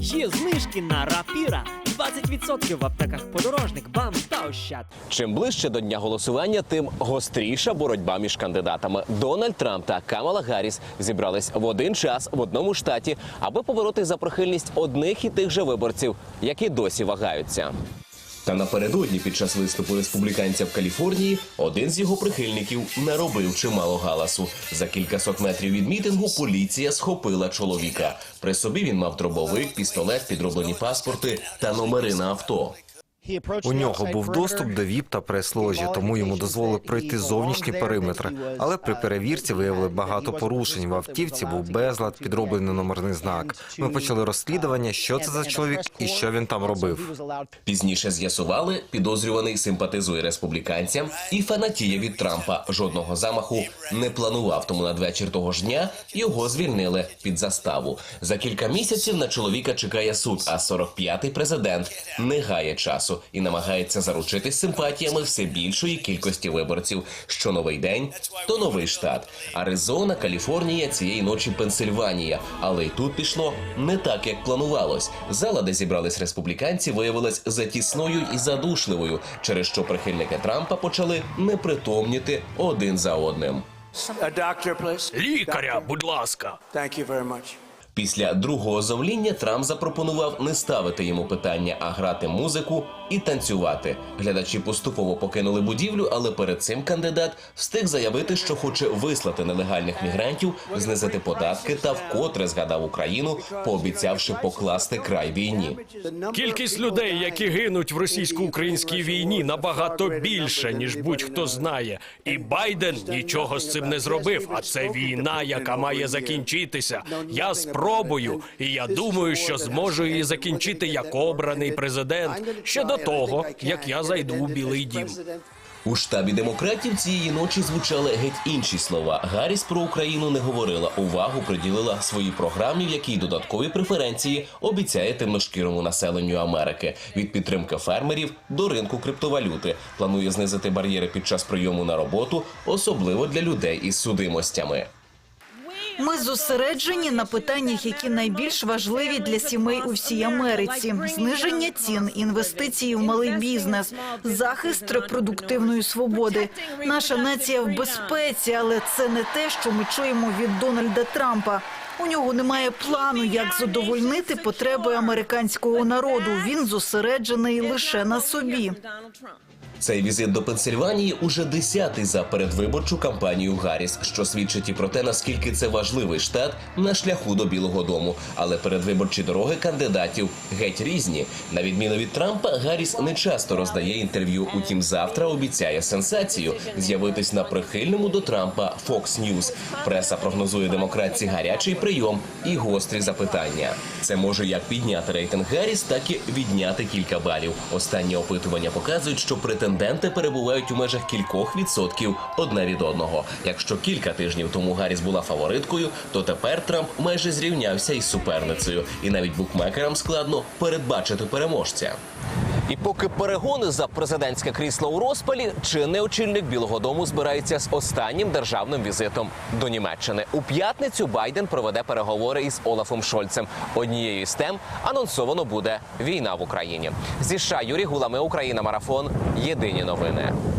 Є знижки на рапіра. 20% в аптеках подорожник, бам та ощад. Чим ближче до дня голосування, тим гостріша боротьба між кандидатами. Дональд Трамп та Камала Гарріс зібрались в один час в одному штаті, аби побороти за прихильність одних і тих же виборців, які досі вагаються. Та напередодні під час виступу республіканця в Каліфорнії один з його прихильників наробив чимало галасу. За кількасот метрів від мітингу поліція схопила чоловіка. При собі він мав дробовик, пістолет, підроблені паспорти та номери на авто. У нього був доступ до ВІП та прес-ложі, тому йому дозволили пройти зовнішні периметри. Але при перевірці виявили багато порушень. В автівці був безлад, підроблений номерний знак. Ми почали розслідування, що це за чоловік і що він там робив. Пізніше з'ясували, підозрюваний симпатизує республіканцям і фанатіє від Трампа. Жодного замаху не планував. Тому надвечір того ж дня його звільнили під заставу. За кілька місяців на чоловіка чекає суд. А 45-й президент не гає часу і намагається заручитись симпатіями все більшої кількості виборців. Що новий день, то новий штат. Аризона, Каліфорнія, цієї ночі Пенсильванія. Але й тут пішло не так, як планувалось. Зала, де зібрались республіканці, виявилась затісною і задушливою, через що прихильники Трампа почали непритомніти один за одним. Лікаря, будь ласка. Після другого зовління Трамп запропонував не ставити йому питання, а грати музику і танцювати. Глядачі поступово покинули будівлю, але перед цим кандидат встиг заявити, що хоче вислати нелегальних мігрантів, знизити податки та вкотре згадав Україну, пообіцявши покласти край війні. Кількість людей, які гинуть в російсько-українській війні, набагато більше, ніж будь-хто знає. І Байден нічого з цим не зробив. А це війна, яка має закінчитися. Я спробую, і я думаю, що зможу її закінчити як обраний президент ще до того, як я зайду у Білий Дім. У штабі демократів цієї ночі звучали геть інші слова. Гарріс про Україну не говорила. Увагу приділила своїй програмі, в якій додаткові преференції обіцяє темношкірому населенню Америки від підтримки фермерів до ринку криптовалюти. Планує знизити бар'єри під час прийому на роботу, особливо для людей із судимостями. Ми зосереджені на питаннях, які найбільш важливі для сімей у всій Америці: зниження цін, інвестиції в малий бізнес, захист репродуктивної свободи. Наша нація в безпеці, але це не те, що ми чуємо від Дональда Трампа. У нього немає плану, як задовольнити потреби американського народу. Він зосереджений лише на собі. Цей візит до Пенсильванії уже десятий за передвиборчу кампанію Гарріс, що свідчить і про те, наскільки це важливий штат на шляху до Білого Дому. Але передвиборчі дороги кандидатів геть різні. На відміну від Трампа, Гарріс не часто роздає інтерв'ю. Утім, завтра обіцяє сенсацію з'явитись на прихильному до Трампа Fox News. Преса прогнозує демократці гарячий прийом і гострі запитання. Це може як підняти рейтинг Гарріс, так і відняти кілька балів. Останні опитування показують, що претенденти перебувають у межах кількох відсотків одне від одного. Якщо кілька тижнів тому Гарріс була фавориткою, то тепер Трамп майже зрівнявся із суперницею, і навіть букмекерам складно передбачити переможця. І поки перегони за президентське крісло у розпалі, чинний очільник Білого Дому збирається з останнім державним візитом до Німеччини. У п'ятницю Байден проведе переговори із Олафом Шольцем. Однією з тем анонсовано буде війна в Україні. Зі США Юрій Гулами, Україна Марафон. Єдині новини.